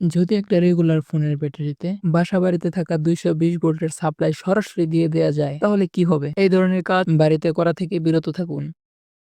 যদি একটা রেগুলার ফোনের ব্যাটারিতে বাসা বাড়িতে থাকা দুইশো বিশ ভোল্টের সাপ্লাই সরাসরি দিয়ে দেওয়া যায়, তাহলে কি হবে? এই ধরনের কাজ বাড়িতে করা থেকে বিরত থাকুন।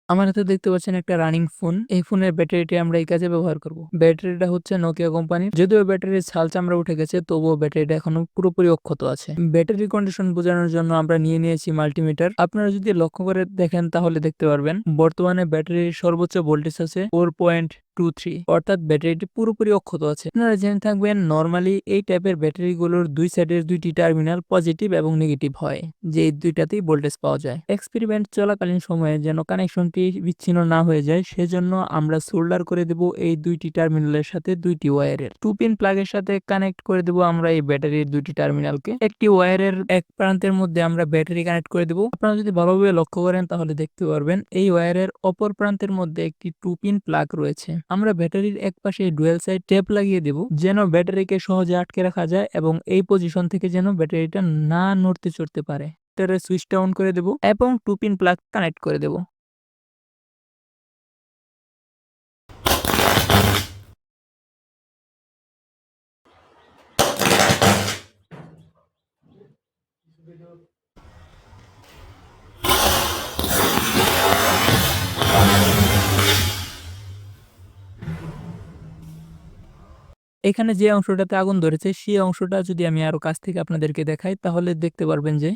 আমার হাতে দেখতে পাচ্ছেন একটা রানিং ফোন এই ফোনের ব্যাটারিটি আমরা এই কাজে ব্যবহার করব। ব্যাটারিটা হচ্ছে নোকিয়া কোম্পানির। যদিও ব্যাটারির ছাল চামড়া উঠে গেছে, তবুও ব্যাটারিটা এখনও পুরোপুরি অক্ষত আছে। ব্যাটারি কন্ডিশন বোঝানোর জন্য আমরা নিয়ে নিয়েছি মাল্টিমিটার আপনারা যদি লক্ষ্য করে দেখেন, তাহলে দেখতে পারবেন, বর্তমানে ব্যাটারির সর্বোচ্চ ভোল্টেজ আছে ফোর পয়েন্ট টু থ্রি অর্থাৎ ব্যাটারিটি পুরোপুরি অক্ষত আছে। আপনারা জেনে থাকবেন নর্মালি এই টাইপের ব্যাটারিগুলোর দুই সাইডের দুইটি টার্মিনাল পজিটিভ এবং নেগেটিভ হয়, যে দুইটাতেই ভোল্টেজ পাওয়া যায়। এক্সপেরিমেন্ট চলাকালীন সময়ে যেন কানেকশনটি বিচ্ছিন্ন না হয়ে যায়, সেজন্য আমরা সোল্ডার করে দেব এই দুইটি টার্মিনালের সাথে দুইটি ওয়্যারের টু পিন প্লাগের সাথে কানেক্ট করে দেব আমরা এই ব্যাটারির দুইটি টার্মিনালকে একটি ওয়্যারের এক প্রান্তের মধ্যে আমরা ব্যাটারি কানেক্ট করে দেব। আপনারা যদি ভালোভাবে লক্ষ্য করেন, তাহলে দেখতে পারবেন, এই ওয়্যারের অপর প্রান্তের মধ্যে একটি টু পিন প্লাগ রয়েছে। আমরা ব্যাটারির এক পাশে ডুয়েল সাইড টেপ লাগিয়ে দেব, যেন ব্যাটারিকে সহজে আটকে রাখা যায় এবং এই পজিশন থেকে যেন ব্যাটারিটা না নড়তে চড়তে পারে। ব্যাটারির সুইচটা অন করে দেব এবং টু পিন প্লাগ কানেক্ট করে দেব। এখানে যে অংশটাতে আগুন ধরেছে, সেই অংশটা যদি আমি আরও কাছ থেকে আপনাদেরকে দেখাই, তাহলে দেখতে পারবেন যে,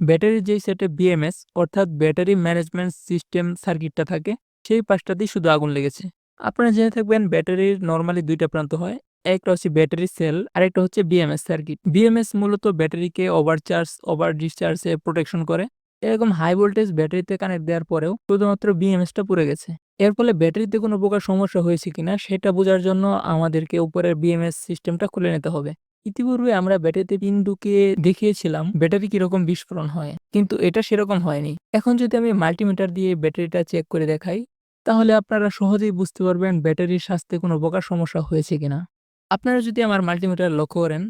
ব্যাটারির যেই সেটে বিএমএস অর্থাৎ ব্যাটারি ম্যানেজমেন্ট সিস্টেম সার্কিটটা থাকে, সেই পাশটাতেই শুধু আগুন লেগেছে। আপনারা জেনে থাকবেন, ব্যাটারির নর্মালি দুইটা প্রান্ত হয়, একটা হচ্ছে ব্যাটারি সেল, আরেকটা হচ্ছে বিএমএস সার্কিট। বিএমএস মূলত ব্যাটারিকে ওভারচার্জ ওভার ডিসচার্জে প্রোটেকশন করে। এরকম হাই ভোল্টেজ ব্যাটারিতে কানেক্ট দেওয়ার পরেও শুধুমাত্র বিএমএসটা পুড়ে গেছে। এর ফলে ব্যাটারিতে কোনো প্রকার সমস্যা হয়েছে কিনা সেটা বোঝার জন্য আমাদেরকে উপরের বিএমএস সিস্টেমটা খুলে নিতে হবে। ইতিপূর্বে আমরা ব্যাটারিতে পিন ঢুকিয়ে দেখিয়েছিলাম ব্যাটারি কীরকম বিস্ফোরণ হয়, কিন্তু এটা সেরকম হয়নি। এখন যদি আমি মাল্টিমিটার দিয়ে ব্যাটারিটা চেক করে দেখাই, তাহলে আপনারা সহজেই বুঝতে পারবেন ব্যাটারির স্বাস্থ্যে কোনো প্রকার সমস্যা হয়েছে কিনা। আপনারা যদি আমার মাল্টিমিটার লক্ষ্য করেন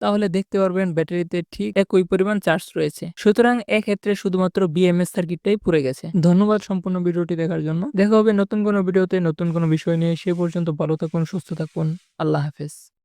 তাহলে দেখতে পারবেন ব্যাটারিতে ঠিক একই পরিমাণ চার্জ রয়েছে। সুতরাং এক্ষেত্রে শুধুমাত্র বিএমএস সার্কিটটাই পুড়ে গেছে। ধন্যবাদ সম্পূর্ণ ভিডিওটি দেখার জন্য। দেখা হবে নতুন কোনো ভিডিওতে, নতুন কোনো বিষয় নিয়ে। সে পর্যন্ত ভালো থাকুন, সুস্থ থাকুন। আল্লাহ হাফেজ।